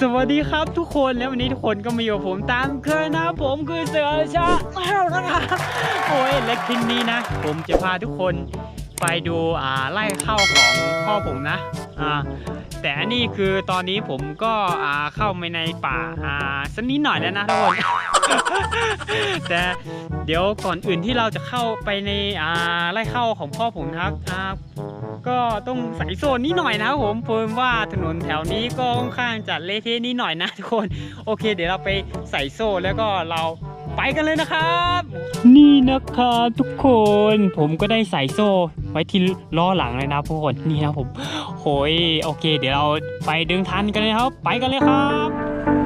สวัสดีครับทุกคนแล้ววันนี้ทุกคนก็มาอยู่ผมตามเคยนะผมคือเสือชาแมวนะครับโอ้ยและคลิปนี้นะ ผมจะพาทุกคน ไปดูอ่าไล่เข้าของพ่อผมนะอ่าแต่อันนี้คือตอนนี้ผมก็อ่าเข้าไปในป่าอ่าสักนิดหน่อยแล้วนะทุกคน แต่เดี๋ยวก่อนอื่นที่เราจะเข้าไปในอ่าไล่เข้าของพ่อผมนะครับอ่าก็ต้องใส่โซนนิดหน่อยนะครับผมเพราะว่าถนนแถวนี้ก็ค่อนข้างจะเละเทะนิดหน่อยนะทุกคน โอเค เดี๋ยวเราไปใส่โซ่แล้วก็เรา ไปกันเลยนะครับ นี่นะครับทุกคนผมก็ได้ใส่โซ่ไว้ที่ล้อหลังเลยนะทุกคนนี่นะผมโหยโอเค เดี๋ยวเราไปดึงทันกันเลยครับ ไปกันเลยครับ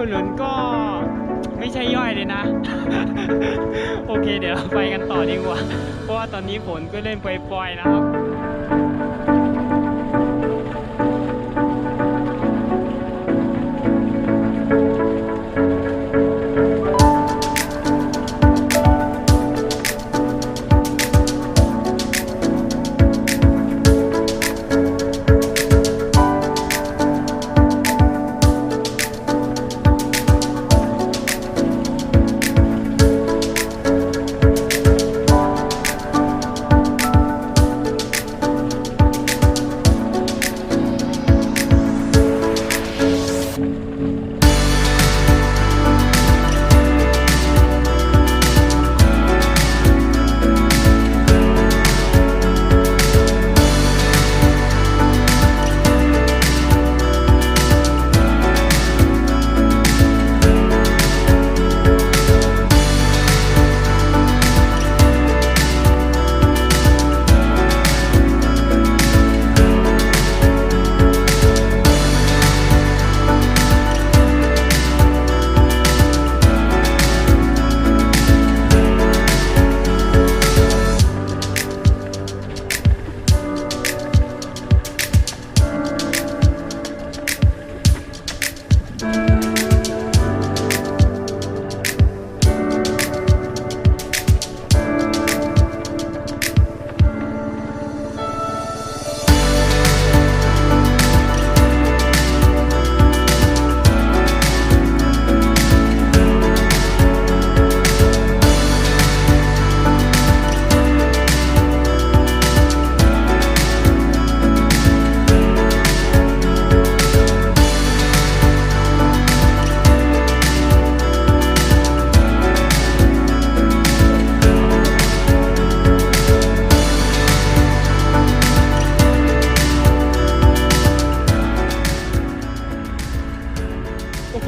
มถนนก็ไม่ใช่ย่อยเลยนะ โอเคเดี๋ยวเราไปกันต่อดีกว่า เพราะว่าตอนนี้ฝนก็เล่นปล่อยๆนะครับ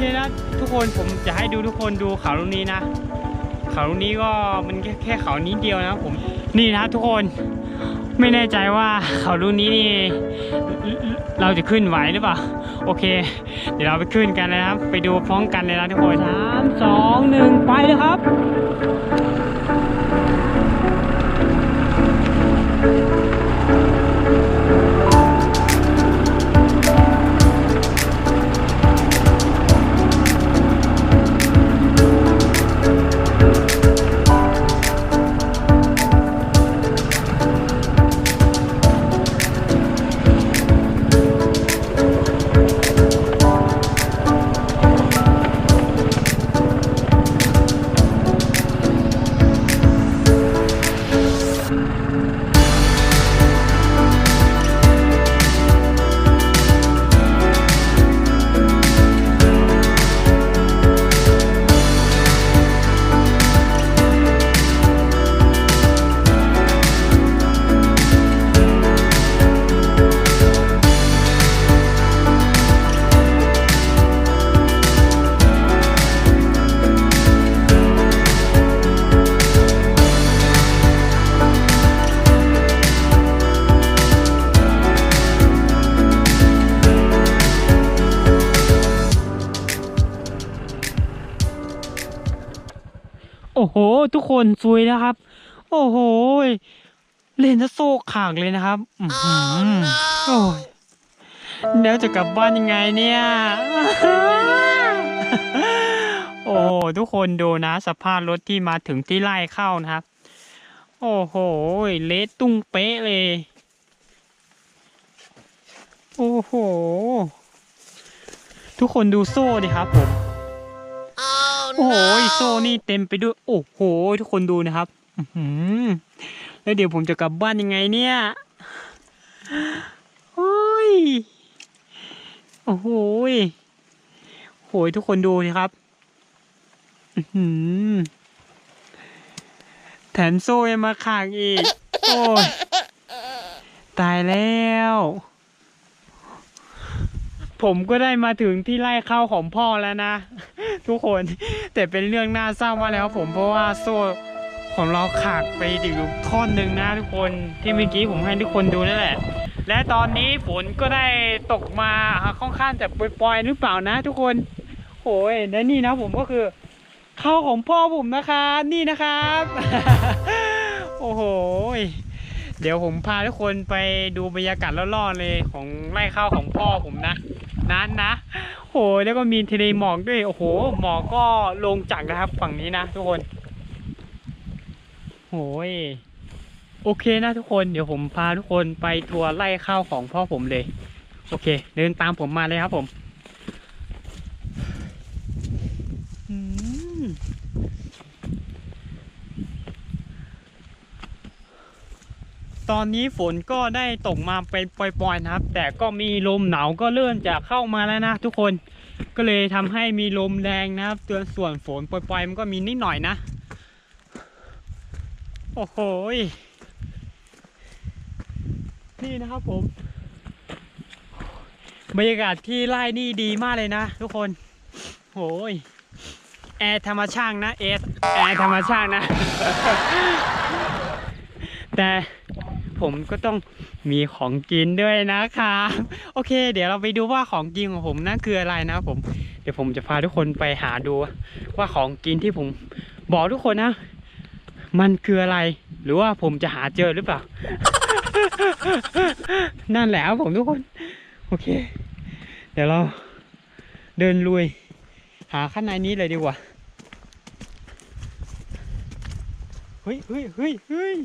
นี่นะทุกคนผมจะให้ดูทุกคนดูเขาลูกนี้นะ เขาลูกนี้ก็มันแค่แค่เขานี้เดียวนะผมนี่นะทุกคนไม่แน่ใจว่าเขาลูกนี้นี่เราจะขึ้นไหวหรือเปล่าโอเค เดี๋ยวเราไปขึ้นกันนะครับ ไปดูพร้อมกันเลยนะทุกคนสามสองหนึ่งไปเลยครับ อ้โห ทุกคนซวยนะครับ โอ้โหเล่นซะโซกขากเลยนะครับอื้อหือโอ้ยแล้วจะกลับบ้านยังไงเนี่ย โอ้โหทุกคนดูนะ สภาพรถที่มาถึงที่ไล่เข้านะครับ โอ้โหเละตุ้งเป๊ะเลย โอ้โห ทุกคนดูโซ่ดิครับผม โอ้โหโซ่นี่เต็มไปด้วย โอ้โห ทุกคนดูนะครับอื้อหือแล้วเดี๋ยวผมจะกลับบ้านยังไงเนี่ยโอ้ยโอ้โหยโหยทุกคนดูสิครับอื้อหือแถมโซ่ยังมาขากอีก โอ้ยตายแล้ว ผมก็ได้มาถึงที่ไล่ข้าวของพ่อแล้วนะ ทุกคนแต่เป็นเรื่องน่าเศร้ามากแล้วผมเพราะว่าโซ่ของเราขาดไปอยู่ท่อนหนึ่งนะทุกคนที่เมื่อกี้ผมให้ทุกคนดูนั่นแหละ และตอนนี้ฝนก็ได้ตกมาค่อนข้างจะปล่อยๆหรือเปล่านะ ทุกคนโอ้ยและนี่นะผมก็คือข้าวของพ่อผมนะคะนี่นะครับ โอ้โหเดี๋ยวผมพาทุกคนไปดูบรรยากาศล่อๆเลยของไร่ข้าวของพ่อผมนะ นั้นนะ โหยแล้วก็มีทะเลหมอกด้วย โอ้โห หมอกก็ลงจากนะครับ ฝั่งนี้นะทุกคนโหยโอเคนะทุกคน เดี๋ยวผมพาทุกคนไปทัวร์ไล่ข้าวของพ่อผมเลย โอเค เดินตามผมมาเลยครับผมอืม ตอนนี้ฝนก็ได้ตกมาเป็นปล่อยๆนะครับ แต่ก็มีลมหนาวก็เริ่มจะเข้ามาแล้วนะทุกคนก็เลยทำให้มีลมแรงนะครับเตือนส่วนฝนปล่อยๆมันก็มีนิดหน่อยนะ โอ้โหนี่นะครับผมบรรยากาศที่ไร่นี่ดีมากเลยนะทุกคนโหยแอร์ธรรมชาตินะเอสแอร์ธรรมชาตินะ แต่ ผมก็ต้องมีของกินด้วยนะครับโอเค เดี๋ยวเราไปดูว่าของกินของผมนั่นคืออะไรนะผม เดี๋ยวผมจะพาทุกคนไปหาดูว่าของกินที่ผมบอกทุกคนนะ มันคืออะไร หรือว่าผมจะหาเจอหรือเปล่า นั่นแหละครับผมทุกคน โอเค เดี๋ยวเราเดินลุย หาข้างในนี้เลยดีกว่า เฮ้ยเฮ้ยเฮ้ยเฮ้ย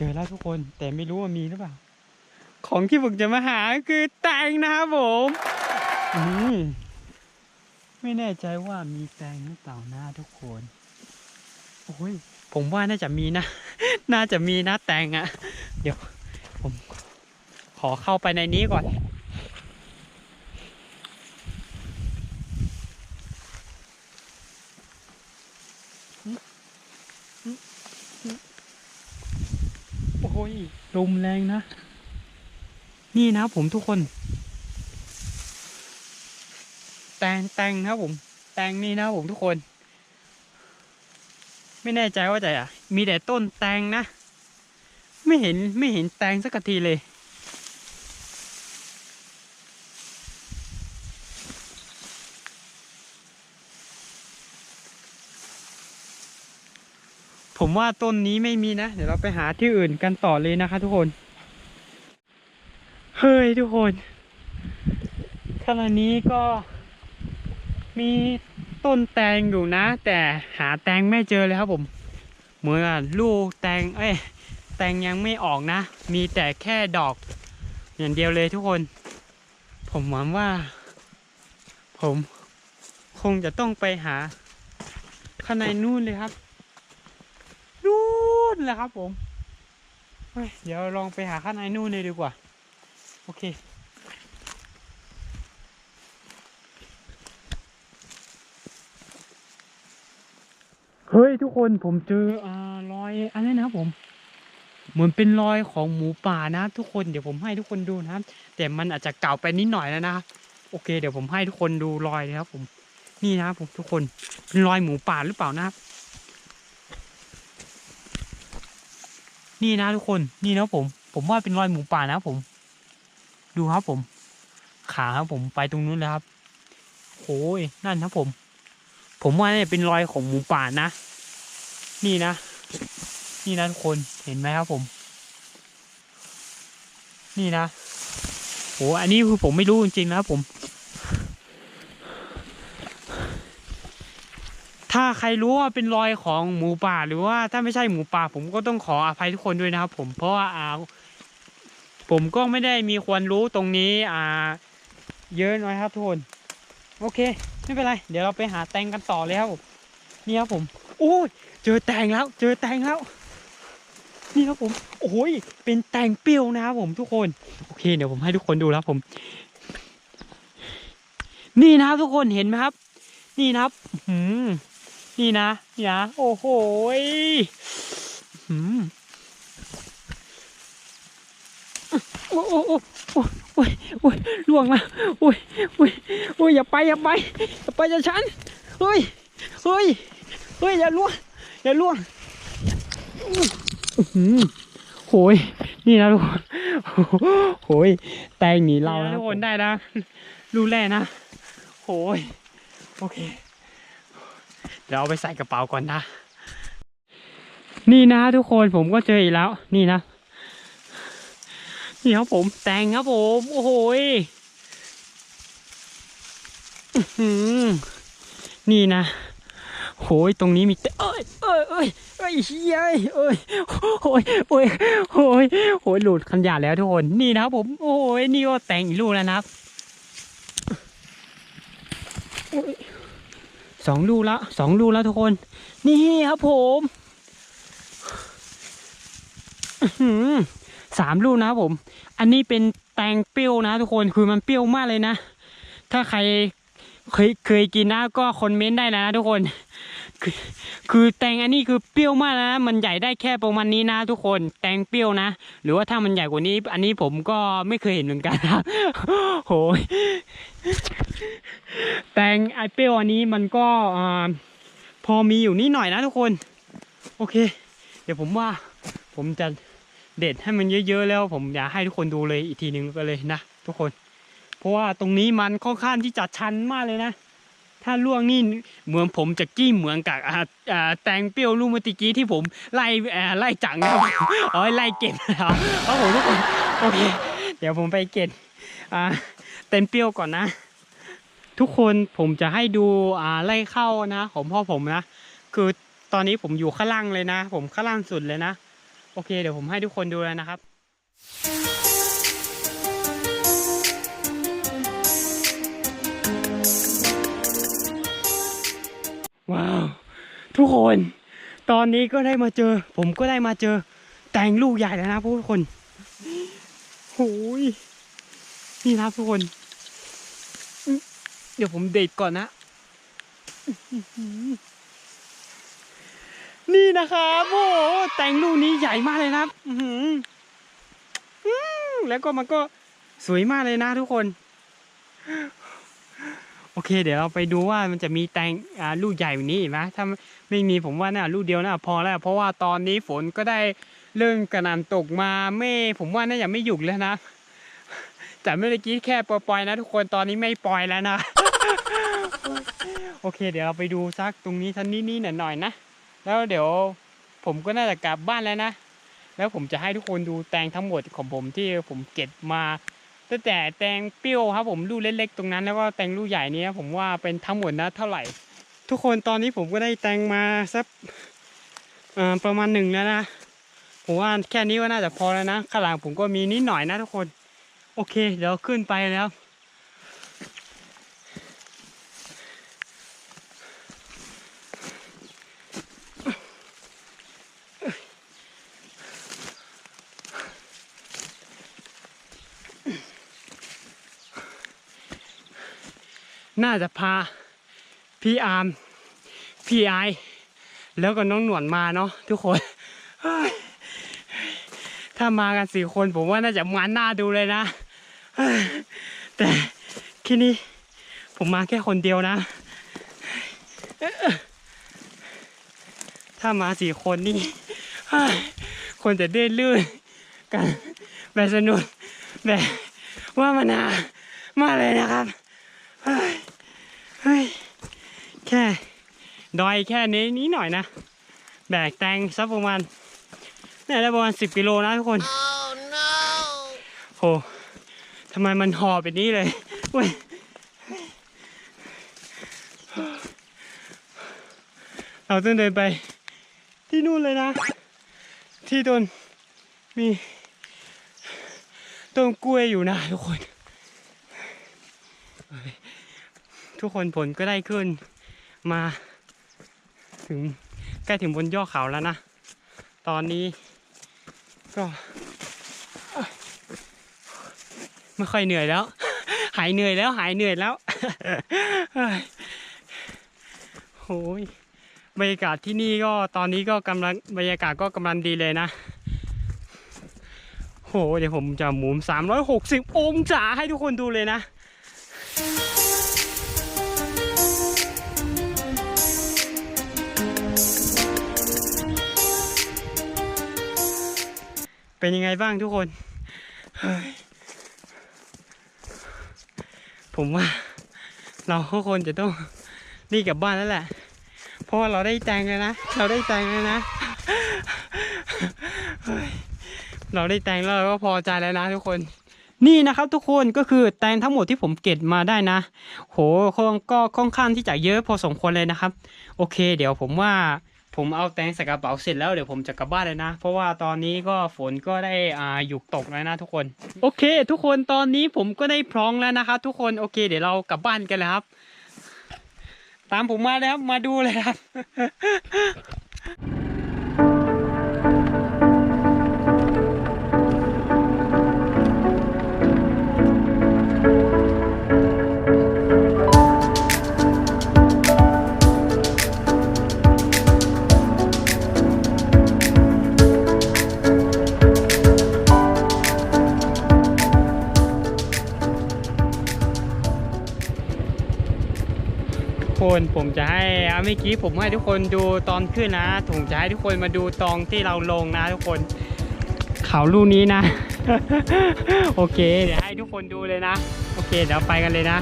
จอแล้วทุกคนแต่ไม่รู้ว่ามีหรือเปล่า ของที่ผมจะมาหาคือแตงนะครับผมอืมไม่แน่ใจว่ามีแตงหรือเปล่านะทุกคนโอ้ยผมว่าน่าจะมีนะ น่าจะมีนะแตงอะ่ะ เดี๋ยว ผมขอเข้าไปในนี้ก่อน โอ้ย ลมแรงนะ นี่นะผมทุกคน แตงแตงนะผม แตงนี่นะผมทุกคน ไม่แน่ใจว่าจะมีแต่ต้นแตงนะ ไม่เห็นไม่เห็นแตงสักทีเลย ผมว่าต้นนี้ไม่มีนะ เดี๋ยวเราไปหาที่อื่นกันต่อเลยนะคะทุกคน เฮ้ยทุกคนขณะนี้ก็มีต้นแตงอยู่นะ แต่หาแตงไม่เจอเลยครับผม เหมือนลูกแตงเอ้ยแตงยังไม่ออกนะ มีแต่แค่ดอกอย่างเดียวเลยทุกคน ผมหวังว่า ผมคงจะต้องไปหาข้างในนู่นเลยครับ นู่นแหละครับผม เดี๋ยวลองไปหาข้างในนู่นเลยดีกว่า โอเคเฮ้ยทุกคนผมเจออ่ารอยอะไรนะครับผม เหมือนเป็นรอยของหมูป่านะทุกคนเดี๋ยวผมให้ทุกคนดูนะครับ แต่มันอาจจะเก่าไปนิดหน่อยแล้วนะโอเค เดี๋ยวผมให้ทุกคนดูรอยนะครับผมนี่นะครับผมทุกคนเป็นรอยหมูป่าหรือเปล่านะครับ นี่นะทุกคนนี่นะผม ผมว่าเป็นรอยหมูป่านะผม ดูครับผม ขาครับผมไปตรงนู้นเลยครับโอ้ยนั่นครับผม ผมว่าเนี่ยเป็นรอยของหมูป่านะ นี่นะ นี่นะทุกคนเห็นไหมครับผม นี่นะโหอันนี้คือผมไม่รู้จริงๆนะครับผม ถ้าใครรู้ว่าเป็นรอยของหมูป่า หรือว่าถ้าไม่ใช่หมูป่า ผมก็ต้องขออภัยทุกคนด้วยนะครับผมเพราะว่าอ่าผมก็ไม่ได้มีควรรู้ตรงนี้อ่า เยอะน้อยครับทุกคนโอเค ไม่เป็นไร เดี๋ยวเราไปหาแตงกันต่อเลยครับนี่ครับผมโอ้ยเจอแตงแล้ว เจอแตงแล้ว นี่ครับผมโอ้ยเป็นแตงเปรี้ยวนะครับผมทุกคนโอเค เดี๋ยวผมให้ทุกคนดูแล้วผม นี่นะครับทุกคนเห็นไหมครับ นี่นะครับหืม นี่นะนี่นะโอ้โหยหืมโอ้โอ้โอ้โอ้โอ้ยโอ้ยล่วงละโอ้ยโอ้ยโอ้ยอย่าไปอย่าไปอย่าไปอย่าฉันเฮ้ยเฮ้ยเฮ้ยอย่าล่วงอย่าล่วงอื้อหือโหยนี่นะทุกคนโหยแตงหนีเราแล้วทุกคนได้นะรูแรกนะโหยโอเค เดี๋ยวเอาไปใส่กระเป๋าก่อนนะ นี่นะทุกคนผมก็เจออีกแล้ว นี่นะ นี่ครับผมแต่งครับผม โอ้โหยนี่นะโหยตรงนี้มีแต่เอ้ยเอ้ยเอ้ยเอ้ยเฮ้ยเอ้ยโอ้ยโอ้ยโอ้ยโอ้ยหลุดคันหยาแล้วทุกคน นี่นะครับผม โอ้ยนี่ก็แต่งอีกลูกแล้วนะครับโอ้ย สองลูกแล้วสองลูกแล้วทุกคน นี่ครับผมสามลูกนะครับผม อันนี้เป็นแตงเปรี้ยวนะทุกคนคือมันเปรี้ยวมากเลยนะ ถ้าใครเคยเคยกินนะก็คอมเมนต์ได้นะทุกคน คือคือแตงอันนี้คือเปรี้ยวมากนะ มันใหญ่ได้แค่ประมาณนี้นะทุกคนแตงเปรี้ยวนะ หรือว่าถ้ามันใหญ่กว่านี้ อันนี้ผมก็ไม่เคยเห็นเหมือนกันนะโหยแตงไอเปรี้ยวอันนี้มันก็อพอมีอยู่นิดหน่อยนะทุกคน โอเค เดี๋ยวผมว่าผมจะเด็ดให้มันเยอะๆแล้วผมอยากให้ทุกคนดูเลยอีกทีหนึ่งก็เลยนะทุกคน เพราะว่าตรงนี้มันค่อนข้างที่จะชันมากเลยนะ ถ้าล่วงนี่เหมือนผมจะกี้เหมือนกับอ่าอ่าแตงเปรี้ยวลูกเมื่อกี้ที่ผมไล่ไล่จังนะครับอ๋อไล่เก็บนะครับครับผมทุกคนโอเคเดี๋ยวผมไปเก็บอ่าเต็มเปรี้ยวก่อนนะ ทุกคนผมจะให้ดูอ่าไล่เข้านะของพ่อผมนะ คือตอนนี้ผมอยู่ข้างล่างเลยนะ ผมข้างล่างสุดเลยนะ โอเค เดี๋ยวผมให้ทุกคนดูแล้วนะครับ ว้าว ทุกคนตอนนี้ก็ได้มาเจอ ผมก็ได้มาเจอ แตงลูกใหญ่แล้วนะทุกคนโอ้ยนี่นะทุกคน เดี๋ยวผมเด็ดก่อนนะ นี่นะครับโอ้แตงลูกนี้ใหญ่มากเลยนะครับแล้วก็มันก็สวยมากเลยนะทุกคน โอเค เดี๋ยวเราไปดูว่ามันจะมีแตงลูกใหญ่กว่านี้ไหมถ้าไม่มีผมว่าน่าลูกเดียวน่าพอแล้ว เพราะว่าตอนนี้ฝนก็ได้เริ่มกระหน่ำตกมาไม่ผมว่าน่าจะไม่หยุดแล้วนะแต่เมื่อกี้แค่ปล่อยๆนะทุกคนตอนนี้ไม่ปล่อยแล้วนะ โอเค เดี๋ยวเราไปดูซักตรงนี้ทันนี้ๆหน่อยๆนะแล้วเดี๋ยวผมก็น่าจะกลับบ้านแล้วนะ แล้วผมจะให้ทุกคนดูแตงทั้งหมดของผมที่ผมเก็บมา ตั้งแต่แตงเปรี้ยวครับผมลูกเล็กๆตรงนั้น แล้วก็แตงลูกใหญ่นี้ผมว่าเป็นทั้งหมดนะเท่าไหร่ ทุกคนตอนนี้ผมก็ได้แตงมาสักประมาณหนึ่งแล้วนะผมว่าแค่นี้ก็น่าจะพอแล้วนะข้างหลังผมก็มีนิดหน่อยนะทุกคน โอเค เดี๋ยวขึ้นไปแล้ว น่าจะพาพี่อาร์มพี่ไอแล้วก็น้องหนวดมาเนาะทุกคน ถ้ามากันสี่คนผมว่าน่าจะมันหน่าดูเลยนะ แต่ที่นี่ผมมาแค่คนเดียวนะ ถ้ามาสี่คนนี่คนจะได้ลื่นกันแบบสนุกแบบว่ามันนามากเลยนะครับ เฮ้ย แค่ดอยแค่นี้นี้หน่อยนะ แบกแตงสักประมาณนี่ได้ประมาณสิบกิโลนะทุกคน Oh no! โหทำไมมันห่อแบบนี้เลยเว้ยเราต้องเดินไปที่นู่นเลยนะ ที่ต้นมีต้นกล้วยอยู่นะทุกคน ทุกคนผลก็ได้ขึ้นมา ถึงใกล้ถึงบนยอดเขาแล้วนะ ตอนนี้ก็ไม่ค่อยเหนื่อยแล้ว หายเหนื่อยแล้วหายเหนื่อยแล้วโอ้ยบรรยากาศที่นี่ก็ตอนนี้ก็กำลังบรรยากาศก็กำลังดีเลยนะโหเดี๋ยวผมจะหมุน360 องศาให้ทุกคนดูเลยนะ เป็นยังไงบ้างทุกคนผมว่า เราทุกคนจะต้องรีบกลับบ้านแล้วแหละ เพราะว่าเราได้แตงแล้วนะ เราได้แตงแล้วนะเฮ้ยเราได้แตงแล้วเราก็พอใจแล้วนะทุกคนนี่นะครับทุกคนก็คือแตงทั้งหมดที่ผมเก็บมาได้นะ โหก็ค่อนข้างที่จะเยอะพอสมควรเลยนะครับ โอเค เดี๋ยวผมว่า ผมเอาแตงใส่กระเป๋าเสร็จแล้วเดี๋ยวผมจะกลับบ้านเลยนะ เพราะว่าตอนนี้ก็ฝนก็ได้อ่าหยุดตกแล้วนะทุกคน โอเค ทุกคนตอนนี้ผมก็ได้พร้อมแล้วนะครับทุกคนโอเค เดี๋ยวเรากลับบ้านกันเลยครับ ตามผมมาแล้วมาดูเลยครับ ผมจะให้เมื่อกี้ผมให้ทุกคนดูตอนขึ้นนะผมจะให้ทุกคนมาดูตอนที่เราลงนะทุกคน เขาลูกนี้นะ โอเค เดี๋ยวให้ทุกคนดูเลยนะ โอเค เดี๋ยวไปกันเลยนะ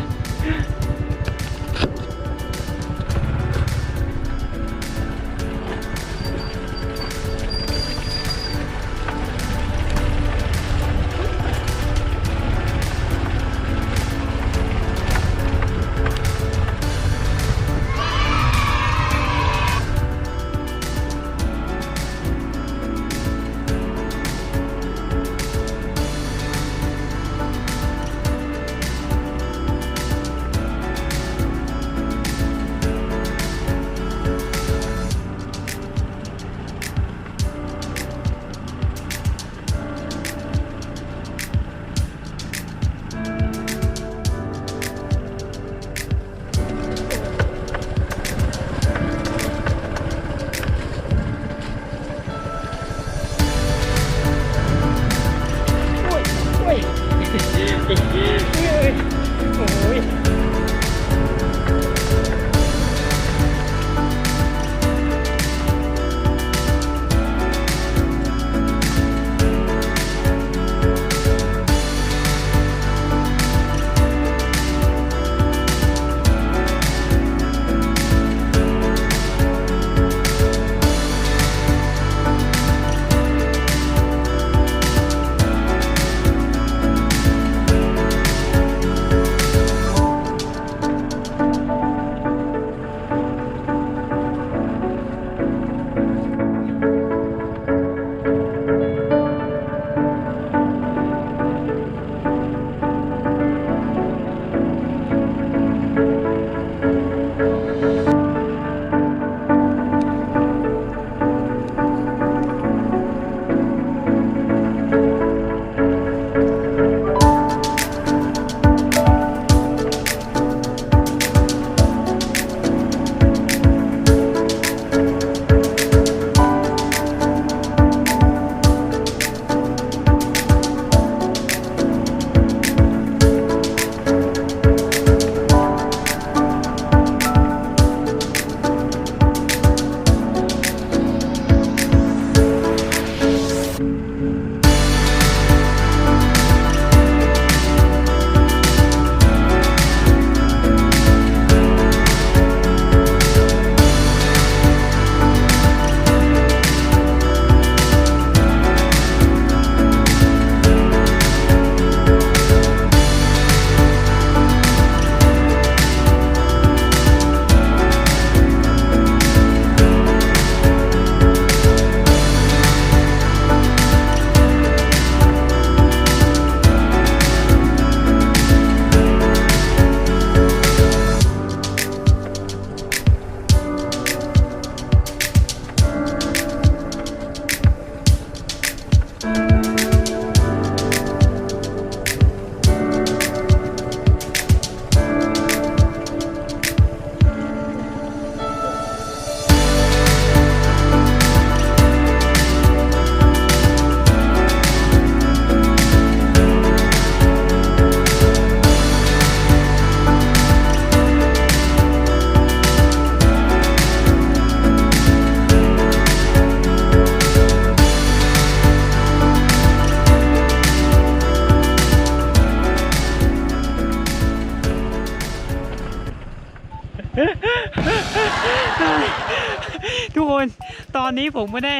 นี้ผมไม่ได้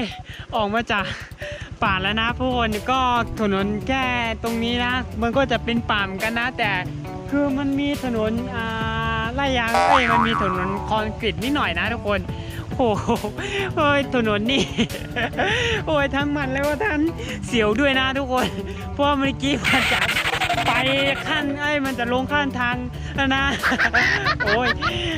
ออกมาจากป่าแล้วนะทุกคนก็ถนนแค่ตรงนี้นะ มันก็จะเป็นป่าเหมือนกันนะ แต่คือมันมีถนนอ่าลาดยางเอ้ยมันมีถนนคอนกรีตนิดหน่อยนะทุกคนโอ้โหโอ้ยถนนนี่ โอ้ยทั้งมันแล้วก็ทั้งเสียวด้วยนะทุกคน เพราะเมื่อกี้มันจะไปขั้นไอ้มันจะลงข้างทางนะ โอ้ย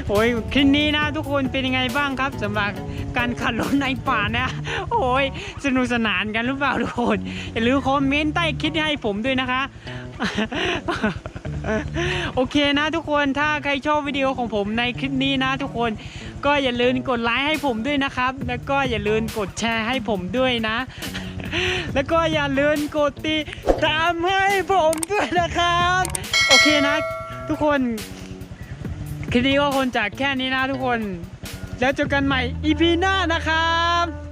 โอ้ยคลิปนี้นะทุกคนเป็นยังไงบ้างครับสำหรับ การขับรถในป่านะ โอ้ยสนุกสนานกันหรือเปล่าทุกคนอย่าลืมคอมเมนต์ใต้คลิปให้ผมด้วยนะคะ โอเคนะทุกคนถ้าใครชอบวิดีโอของผมในคลิปนี้นะทุกคนก็อย่าลืมกดไลค์ให้ผมด้วยนะครับ แล้วก็อย่าลืมกดแชร์ให้ผมด้วยนะ แล้วก็อย่าลืมกดติดตามให้ผมด้วยนะครับ โอเคนะ ทุกคนคลิปนี้ก็คนจากแค่นี้นะทุกคน แล้วเจอกันใหม่ EP หน้านะครับ